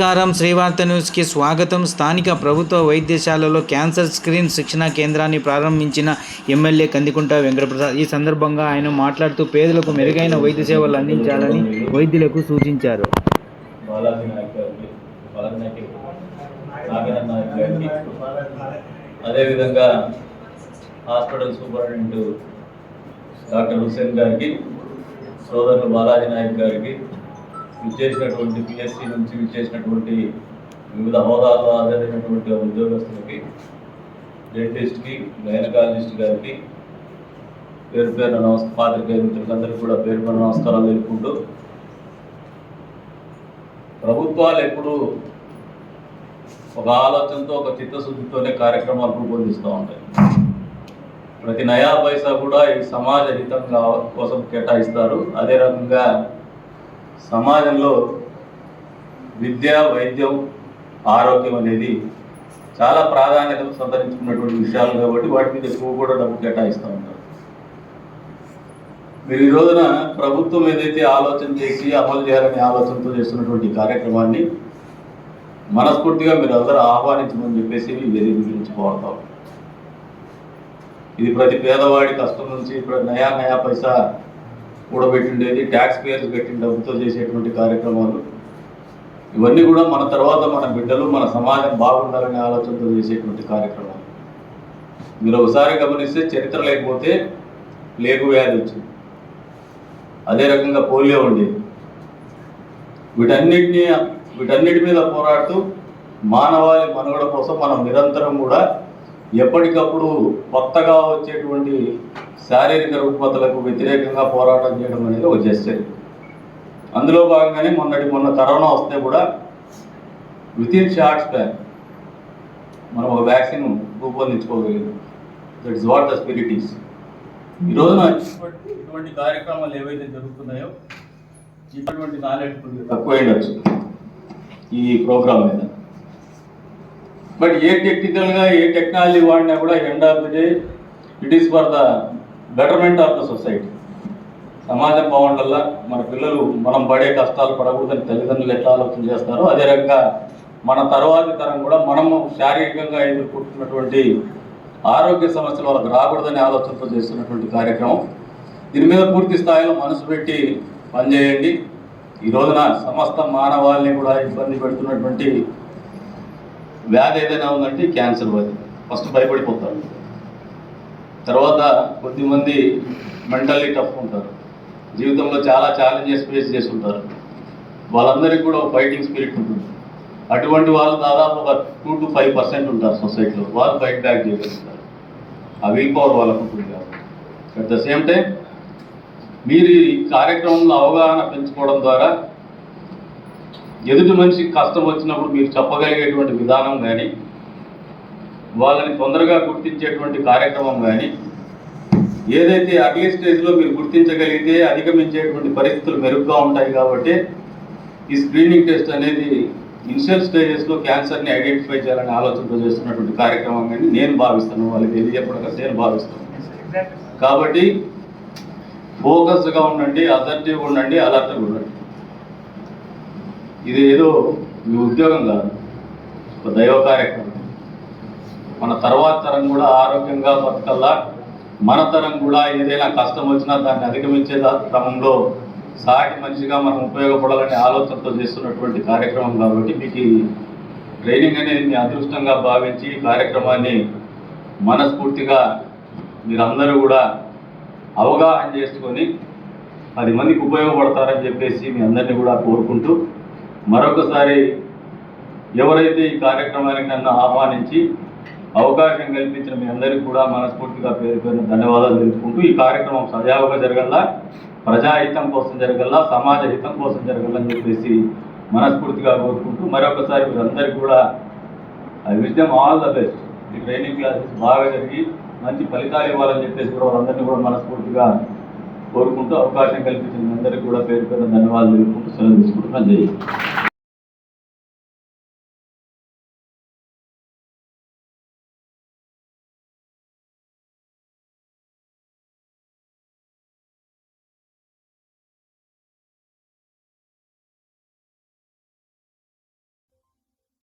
నమస్కారం. శ్రీవార్త న్యూస్కి స్వాగతం. స్థానిక ప్రభుత్వ వైద్యశాలలో క్యాన్సర్ స్క్రీన్ శిక్షణా కేంద్రాన్ని ప్రారంభించిన ఎమ్మెల్యే కందికుంట వెంకటప్రసాద్. ఈ సందర్భంగా ఆయన మాట్లాడుతూ పేదలకు మెరుగైన వైద్య సేవలు అందించాలని వైద్యులకు సూచించారు. అదేవిధంగా హాస్పిటల్ సూపరింటెండెంట్ డాక్టర్ హుసేన్ గారికి సోదరులు బాలాజీ నాయక్ గారికి విచ్చేసినటువంటి పిఎస్సి నుంచి విచ్చేసినటువంటి వివిధ హోదాల్లో హాజరైనటువంటి ఉద్యోగస్తులకి డెంటిస్ట్కి గైనకాలజిస్ట్ గారికి పేరు పేరు నమస్కారం పాత్రికేయ మిత్రులందరికీ కూడా పేరు పేరు నమస్కారాలు తెలుపుకుంటూ ప్రభుత్వాలు ఎప్పుడు ఒక ఆలోచనతో ఒక చిత్తశుద్ధితోనే కార్యక్రమాలు రూపొందిస్తూ ఉంటాయి. ప్రతి నయా పైసా కూడా ఈ సమాజ హితం కోసం కేటాయిస్తారు. అదే రకంగా సమాజంలో విద్య వైద్యం ఆరోగ్యం అనేది చాలా ప్రాధాన్యత సంతరించుకున్నటువంటి విషయాలు కాబట్టి వాటి మీద ఎక్కువ కూడా డబ్బు కేటాయిస్తూ ఉంటారు. మీరు ఈ రోజున ప్రభుత్వం ఏదైతే ఆలోచన చేసి అమలు చేయాలనే ఆలోచనతో చేస్తున్నటువంటి కార్యక్రమాన్ని మనస్ఫూర్తిగా మీరు అందరూ ఆహ్వానించమని చెప్పేసి వేదిక గురించి కోరుతాం ఇది ప్రతి పేదవాడి కష్టం నుంచి ఇప్పుడు నయా నయా పైసా కూడబెట్టిండేది ట్యాక్స్ పేర్లు పెట్టిన డబ్బుతో చేసేటువంటి కార్యక్రమాలు. ఇవన్నీ కూడా మన తర్వాత మన బిడ్డలు మన సమాజం బాగుండాలనే ఆలోచనతో చేసేటువంటి కార్యక్రమాలు. మీరు ఒకసారి గమనిస్తే చరిత్ర లేకపోతే లేగు వ్యాధి వచ్చింది. అదే రకంగా పోలియో ఉండేది. వీటన్నిటిని వీటన్నిటి మీద పోరాడుతూ మానవాళి మనుగడ కోసం మనం నిరంతరం కూడా ఎప్పటికప్పుడు కొత్తగా వచ్చేటువంటి శారీరక రుగ్మతలకు వ్యతిరేకంగా పోరాటం చేయడం అనేది ఒక చేసేది అందులో భాగంగానే మొన్నటి మొన్న కరోనా వస్తే కూడా విత్ ఇన్ షార్ట్ స్పాన్ మనం ఒక vaccine రూపొందించుకోగలిగాం. That is what the spirit is ఈ రోజున ఇటువంటి కార్యక్రమాలు ఏవైతే జరుగుతున్నాయో ఇటువంటి నాలెడ్జ్ తక్కువ ఉండొచ్చు ఈ ప్రోగ్రామ్ మీద. బట్ ఏ టెక్నికల్గా ఏ టెక్నాలజీ వాడినా కూడా end of the day it is for the betterment of the society సమాజం బాగుండల్లా మన పిల్లలు మనం పడే కష్టాలు పడకూడదని తల్లిదండ్రులు ఎట్లా ఆలోచన చేస్తారో అదే రకంగా మన తర్వాతి తరం కూడా మనము శారీరకంగా ఎదుర్కొంటున్నటువంటి ఆరోగ్య సమస్యలు వాళ్ళకి రాకూడదనే ఆలోచనతో చేస్తున్నటువంటి కార్యక్రమం. దీని మీద పూర్తి స్థాయిలో మనసు పెట్టి పనిచేయండి. ఈ రోజున సమస్త మానవాళిని కూడా ఇబ్బంది పెడుతున్నటువంటి వ్యాధి ఏదైనా ఉందంటే క్యాన్సర్ వ్యాధి. ఫస్ట్ భయపడిపోతారు. తర్వాత కొద్దిమంది మెంటల్లీ టఫ్ ఉంటారు. జీవితంలో చాలా ఛాలెంజెస్ ఫేస్ చేసి ఉంటారు వాళ్ళందరికీ కూడా ఫైటింగ్ స్పిరిట్ ఉంటుంది. అటువంటి వాళ్ళు దాదాపు ఒక టూ టు ఫైవ్ పర్సెంట్ ఉంటారు సొసైటీలో. వాళ్ళు ఫైట్ బ్యాక్ చేయగలుగుతారు ఆ విల్ పవర్ వాళ్ళకు ఉంటుంది కాబట్టి. అట్ ద సేమ్ టైం మీరు ఈ కార్యక్రమంలో అవగాహన పెంచుకోవడం ద్వారా ఎదుటి మనిషికి కష్టం వచ్చినప్పుడు మీరు చెప్పగలిగేటువంటి విధానం కానీ వాళ్ళని తొందరగా గుర్తించేటువంటి కార్యక్రమం కానీ ఏదైతే అర్లీ స్టేజ్లో మీరు గుర్తించగలిగితే అధిగమించేటువంటి పరిస్థితులు మెరుగ్గా ఉంటాయి కాబట్టి ఈ స్క్రీనింగ్ టెస్ట్ అనేది ఇనిషియల్ స్టేజెస్లో క్యాన్సర్ని ఐడెంటిఫై చేయాలనే ఆలోచనతో చేస్తున్నటువంటి కార్యక్రమం కానీ నేను భావిస్తాను వాళ్ళకి తెలియజెప్పడం నేను భావిస్తాను కాబట్టి ఫోకస్గా ఉండండి అసర్టివ్గా ఉండండి అలర్ట్గా ఉండండి. ఇది ఏదో మీ ఉద్యోగం కాదు. ఒక దైవ కార్యక్రమం. మన తర్వాత తరం కూడా ఆరోగ్యంగా బతకల్లా మన తరం కూడా ఏదైనా కష్టం వచ్చినా దాన్ని అధిగమించే క్రమంలో సాటి మనిషిగా మనం ఉపయోగపడాలనే ఆలోచనతో చేస్తున్నటువంటి కార్యక్రమం కాబట్టి మీకు ట్రైనింగ్ అనేది మీ అదృష్టంగా భావించి ఈ కార్యక్రమాన్ని మనస్ఫూర్తిగా మీరందరూ కూడా అవగాహన చేసుకొని పది మందికి ఉపయోగపడతారని చెప్పేసి మీ అందరినీ కూడా కోరుకుంటూ మరొకసారి ఎవరైతే ఈ కార్యక్రమానికి నన్ను ఆహ్వానించి అవకాశం కల్పించిన మీ అందరికీ కూడా మనస్ఫూర్తిగా పేరు పేరున ధన్యవాదాలు తెలుపుకుంటూ ఈ కార్యక్రమం సజావుగా జరగల్లా ప్రజాహితం కోసం జరగల్లా సమాజ హితం కోసం జరగాలని చెప్పేసి మనస్ఫూర్తిగా కోరుకుంటూ మరొకసారి మీరందరికీ కూడా I wish them all the best ఈ ట్రైనింగ్ క్లాసెస్ బాగా జరిగి మంచి ఫలితాలు ఇవ్వాలని చెప్పేసి కూడా వాళ్ళందరినీ కూడా మనస్ఫూర్తిగా కోరుకుంటూ అవకాశం కల్పించిన అందరికీ కూడా పేరు పేరు ధన్యవాదాలు తెలుపుకుంటూ సెలవు తీసుకుంటున్నాను జై